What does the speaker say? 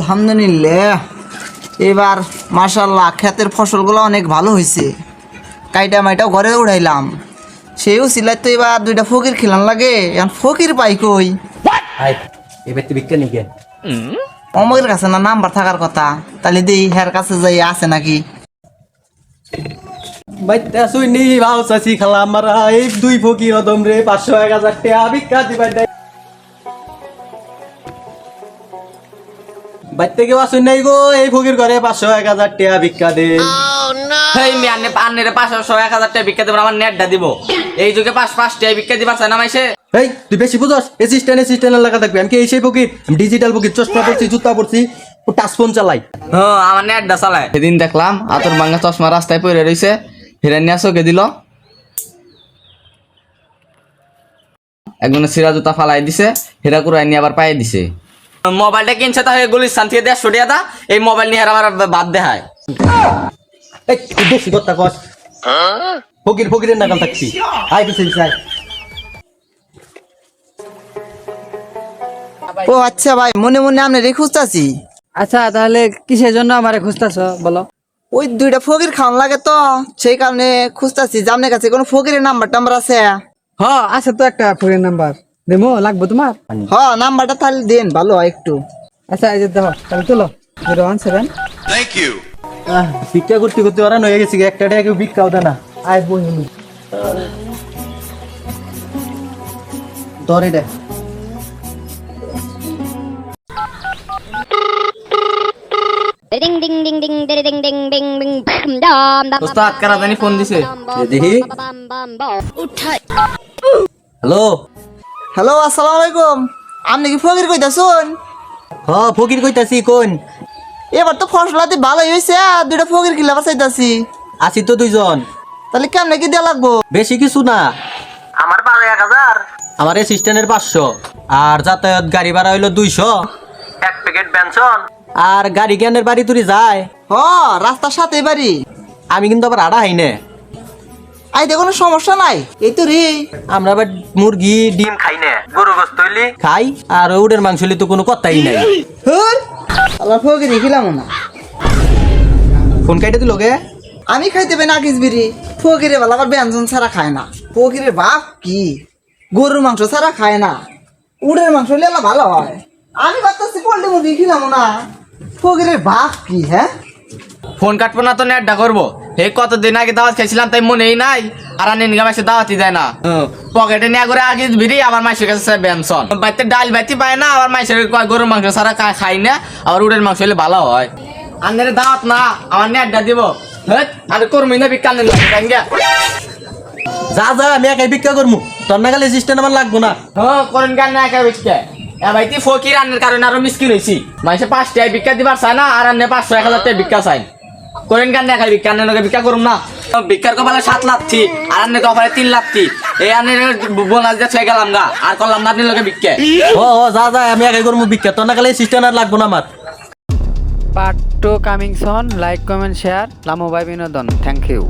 আলহামদুলিল্লাহ। এবার মাশাল্লাহ ক্ষেতের ফসলগুলো অনেক ভালো হয়েছে কাইটা মাইটাও ঘরে উঠাইলাম। সেও সিলাই তো এবার দুইটা ফকির খেলান লাগে। এখন ফকির পাই কই? এবার তুই বিজ্ঞানী কে অমকের কাছে না নাম্বার থাকার কথা। তাহলে দেই হের কাছে যাই আছে নাকি? বাইতে আসুই নি ভাও চাচি খালা আমার এই দুই ফকির অদম রে পাঁচশো এক হাজার টাকা ভিক্ষা দিবার বাইতে কেউ আসুন নাই গো এই ফকির ঘরে পাঁচশো এক হাজার টাকা ভিক্ষা দে হেই মি আন্নে আন্নের পাঁচশো এক হাজার টাকা ভিক্ষা দেবো আমার নেটটা দিব। এই যুগে পাঁচ পাঁচ টাকা ভিক্ষা দিবার চায় না মাইসে? এই তুই বেশি বুঝস? এসিস্ট্যান্ট এসিস্ট্যান্ট এলাকা থাকবি। আমি কি এই সেই ফকির? ডিজিটাল ফকির চশমা পড়ছি জুতা পড়ছি টাচ ফোন চালাই। হ্যাঁ আমার নেটটা চালায়। সেদিন দেখলাম আতর ভাঙ্গা চশমা রাস্তায় পড়ে রইছে। হিরান্যা চোখে দিল। একজনে সিরা জুতা ফালাই দিছে হীরা কুড়াই নিয়ে আবার পায়ে দিছে। মোবাইলটা কিনছে তাহলে গুলিস্তান থেকে দেড়শো টাকা দা এই মোবাইল নিয়ে আমার বাদ দেখায়। এই তুই কথা কস। ফকির ফকিরের নাগাল থাকছি। আয় পিছিয়ে পিছিয়ে ও আচ্ছা ভাই মনে মনে আপনার খুঁজতাছি। আচ্ছা তাহলে কিসের জন্য আমারে খুঁজতেছ বলো? ওই দুইটা ফকির খাওয়ান লাগে তো সেই কারণে খুঁজতাছি। যে আপনার কাছে কোনো ফকিরের নাম্বার টাম্বার আছে? হ আছে তো একটা ফোনের নাম্বার। দেবো লাগবো তোমার হ নাম্বারটা তাহলে দেন ভালো হয় একটু আচ্ছা এই যে দেখো তাহলে চলো জিরো ওয়ান সেভেন আহ, ভিক্ষা করতে করতে ওরা হয়ে গেছি একটা টাকা কেউ ভিক্ষাও দেয় না আয় বই ধরে দে Ding ding ding ding ding ding ding ding ding bam dam dam দোস্ত জানি ফোন দিছে দেখি হ্যালো হ্যালো আসসালামু আলাইকুম। আপনি কি ফকির কইতাছুন? হ ফকির কইতাছি কোন? এবার তো ফসলাতে ভালোই হয়েছে দুইটা ফকির কিলা চাইতাছি? আছি তো দুইজন। তাহলে কেমনে কি দেওয়া লাগবো? বেশি কিছু না। আমার বারো এক হাজার। আমার অ্যাসিস্ট্যান্টের পাঁচশো। আর যাতায়াত গাড়ি ভাড়া হইল দুইশো। এক প্যাকেট পেনশন আর গাড়ি জ্ঞানের বাড়ি তুই যায়। হ রাস্তার সাথে বাড়ি। আমি কিন্তু আবার আড়া হাই না। আইতে কোনো সমস্যা নাই। এই তো রে। আমরা আবার মুরগি ডিম খাই না। গরু গোস্ত হইলি? খাই আর উডের মাংস হইলে তো কোনো কথাই নাই। হুর আল্লাহ ফকির খিলাম না। ফোন কাইটে দিল গে। আমি খাইতে পাই না কিস বিড়ি। ফকিরে বেলা আবার ব্যঞ্জন ছাড়া খায় না। ফকিরের বাপ কি? গরুর মাংস ছাড়া খায় না। উড়ের মাংস হলে আল্লাহ ভালো হয়। আমি ভাবতেছি পোল্ট্রি মুরগি খিলাম না। ফকিরের বাপ কি হ্যাঁ? ফোন কাটবো না তো নেটটা করব। হে কতদিন আগে দাওয়াত খাইছিলাম তাই মনেই নাই। আর আনি নিগা মাসে দাওয়াতই দেয় না। পকেটে নিয়ে করে আগে ভিড়ি আমার মাসের কাছে বেনসন। বাইতে ডাল বাইতে পায় না আবার মাসের কয় গরুর মাংস খা- খাই না আবার উড়ের মাংস হলে ভালো হয়। আন্দের দাওয়াত না আমার নিয়ে আড্ডা দিব। আর কর্মী না বিকাল যা যা আমি একাই ভিক্ষা করমু। তোর নাগাল অ্যাসিস্ট্যান্ট আমার লাগবো না। হ্যাঁ করেন গান না একা বেচকে এ ভাই তুই ফকির আনের কারণে আরও মিসকিন হয়েছি মাসে পাঁচ টাকা ভিক্ষা দিবার চায় না আর আনে পাঁচশো এক হাজার টাকা ভিক্ষা চাই করেন গান না ভিক্ষা লগে ভিক্ষা করুম না। ভিক্ষার কপালে সাত লাখছি আর আনের কপালে তিন লাখছি। এই আনে বোনাস দিয়ে ছয় গেলাম না আর করলাম না আপনি লোকে ভিক্ষা। ও ও যা যা আমি একাই করব ভিক্ষা। তোর না গেলে সিস্টেম আর লাগবো না আমার। Part two coming soon like comment share. লামো bye বিনোদন থ্যাংক ইউ